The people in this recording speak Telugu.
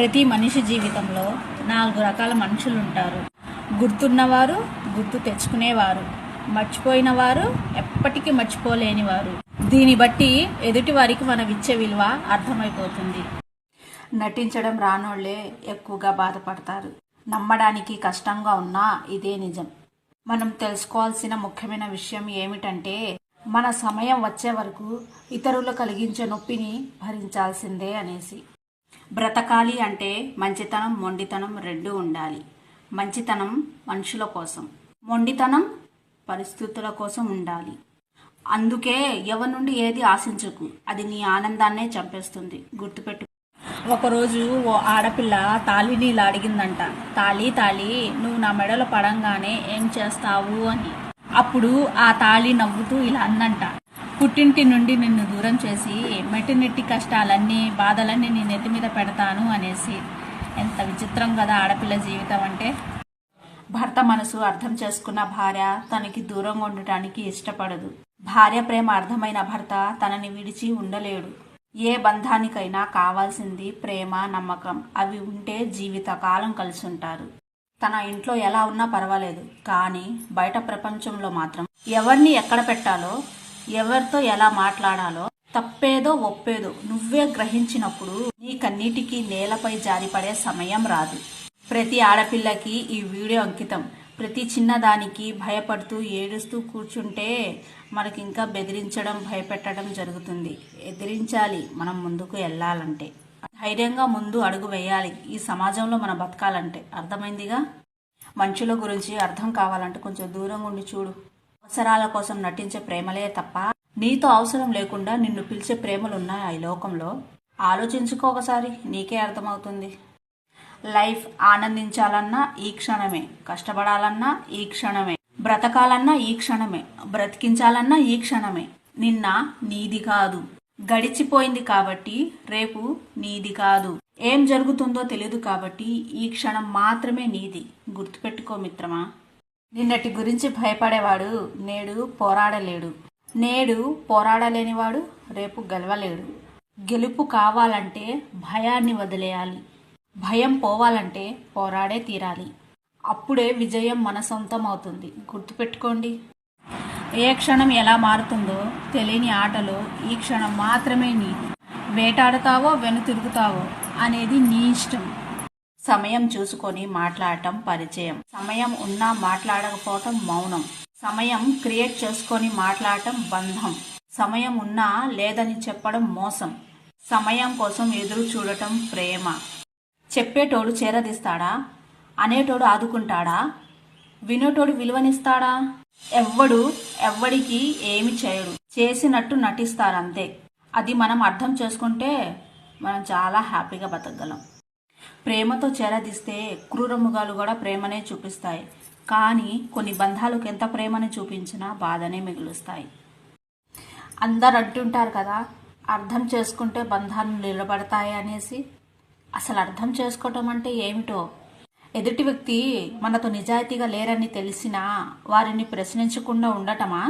ప్రతి మనిషి జీవితంలో నాలుగు రకాల మనుషులు ఉంటారు గుర్తున్నవారు గుర్తు తెచ్చుకునేవారు. మర్చిపోయిన వారు ఎప్పటికీ మర్చిపోలేనివారు. దీన్ని బట్టి ఎదుటి వారికి మనం ఇచ్చే విలువ అర్థమైపోతుంది. నటించడం రానోళ్ళే ఎక్కువగా బాధపడతారు. నమ్మడానికి కష్టంగా ఉన్నా ఇదే నిజం. మనం తెలుసుకోవాల్సిన ముఖ్యమైన విషయం ఏమిటంటే మన సమయం వచ్చే వరకు ఇతరులు కలిగించే నొప్పిని భరించాల్సిందే అనేసి. బ్రతకాలి అంటే మంచితనం మొండితనం రెండు ఉండాలి. మంచితనం మనుషుల కోసం మొండితనం పరిస్థితుల కోసం ఉండాలి. అందుకే ఎవరి నుండి ఏది ఆశించకు అది నీ ఆనందాన్నే చంపేస్తుంది. గుర్తుపెట్టు. ఒకరోజు ఓ ఆడపిల్ల తాళి నీళ్ళు అడిగిందంట. తాళి తాళి నువ్వు నా మెడలో పడంగానే ఏం చేస్తావు అని. అప్పుడు ఆ తాళి నవ్వుతూ ఇలా అందంట పుట్టింటి నుండి నిన్ను దూరం చేసి మెట్టినెట్టి కష్టాలన్నీ బాధలన్నీ నీ నెత్తి మీద పెడతాను అనేసి. ఎంత విచిత్రం కదా ఆడపిల్ల జీవితం అంటే. భర్త మనసు అర్థం చేసుకున్న భార్య తనకి దూరంగా ఉండటానికి ఇష్టపడదు. భార్య ప్రేమ అర్థమైన భర్త తనని విడిచి ఉండలేడు. ఏ బంధానికైనా కావాల్సింది ప్రేమ నమ్మకం. అవి ఉంటే జీవితకాలం కలిసి ఉంటారు తన ఇంట్లో ఎలా ఉన్నా పర్వాలేదు. కానీ బయట ప్రపంచంలో మాత్రం ఎవరిని ఎక్కడ పెట్టాలో ఎవరితో ఎలా మాట్లాడాలో తప్పేదో ఒప్పేదో నువ్వే గ్రహించినప్పుడు నీ కన్నీటికి నేలపై జారిపడే సమయం రాదు. ప్రతి ఆడపిల్లకి ఈ వీడియో అంకితం. ప్రతి చిన్నదానికి భయపడుతూ ఏడుస్తూ కూర్చుంటే మనకి ఇంకా బెదిరించడం భయపెట్టడం జరుగుతుంది. ఎదిరించాలి మనం ముందుకు వెళ్ళాలంటే. ధైర్యంగా ముందు అడుగు వేయాలి. ఈ సమాజంలో మనం బతకాలంటే. అర్థమైందిగా? మనుషుల గురించి అర్థం కావాలంటే కొంచెం దూరంగా ఉండి చూడు. అవసరాల కోసం నటించే ప్రేమలే తప్ప నీతో అవసరం లేకుండా నిన్ను పిలిచే ప్రేమలు ఉన్నాయి ఈ లోకంలో? ఆలోచించుకో ఒకసారి నీకే అర్థమవుతుంది. లైఫ్ ఆనందించాలన్నా ఈ క్షణమే కష్టపడాలన్నా ఈ క్షణమే బ్రతకాలన్నా ఈ క్షణమే బ్రతికించాలన్నా ఈ క్షణమే. నిన్న నీది కాదు గడిచిపోయింది కాబట్టి రేపు నీది కాదు. ఏం జరుగుతుందో తెలియదు కాబట్టి ఈ క్షణం మాత్రమే నీది. గుర్తుపెట్టుకో మిత్రమా? నిన్నటి గురించి భయపడేవాడు నేడు పోరాడలేడు. నేడు పోరాడలేనివాడు రేపు గెలవలేడు. గెలుపు కావాలంటే భయాన్ని వదిలేయాలి. భయం పోవాలంటే పోరాడే తీరాలి. అప్పుడే విజయం మన సొంతం అవుతుంది. గుర్తుపెట్టుకోండి. ఏ క్షణం ఎలా మారుతుందో తెలియని ఆటలో ఈ క్షణం మాత్రమే నీ వేటాడతావో వెనుతిరుగుతావో అనేది నీ ఇష్టం. సమయం చూసుకొని మాట్లాడటం పరిచయం. సమయం ఉన్నా మాట్లాడకపోవటం మౌనం. సమయం క్రియేట్ చేసుకొని మాట్లాడటం బంధం. సమయం ఉన్నా లేదని చెప్పడం మోసం. సమయం కోసం ఎదురు చూడటం ప్రేమ. చెప్పేటోడు చేరదీస్తాడా? అనేటోడు ఆదుకుంటాడా? వినేటోడు విలువనిస్తాడా? ఎవ్వడు ఎవ్వడికి ఏమి చేయడు. చేసినట్టు నటిస్తారంతే. అది మనం అర్థం చేసుకుంటే మనం చాలా హ్యాపీగా బతకగలం. ప్రేమతో చేరదీస్తే క్రూరమృగాలు కూడా ప్రేమనే చూపిస్తాయి. కానీ కొన్ని బంధాలకు ఎంత ప్రేమని చూపించినా బాధనే మిగులుస్తాయి. అందరు అంటుంటారు కదా అర్థం చేసుకుంటే బంధాలు నిలబడతాయి అనేసి. అసలు అర్థం చేసుకోవటం అంటే ఏమిటో? ఎదుటి వ్యక్తి మనతో నిజాయితీగా లేరని తెలిసినా వారిని ప్రశ్నించకుండా ఉండటమా?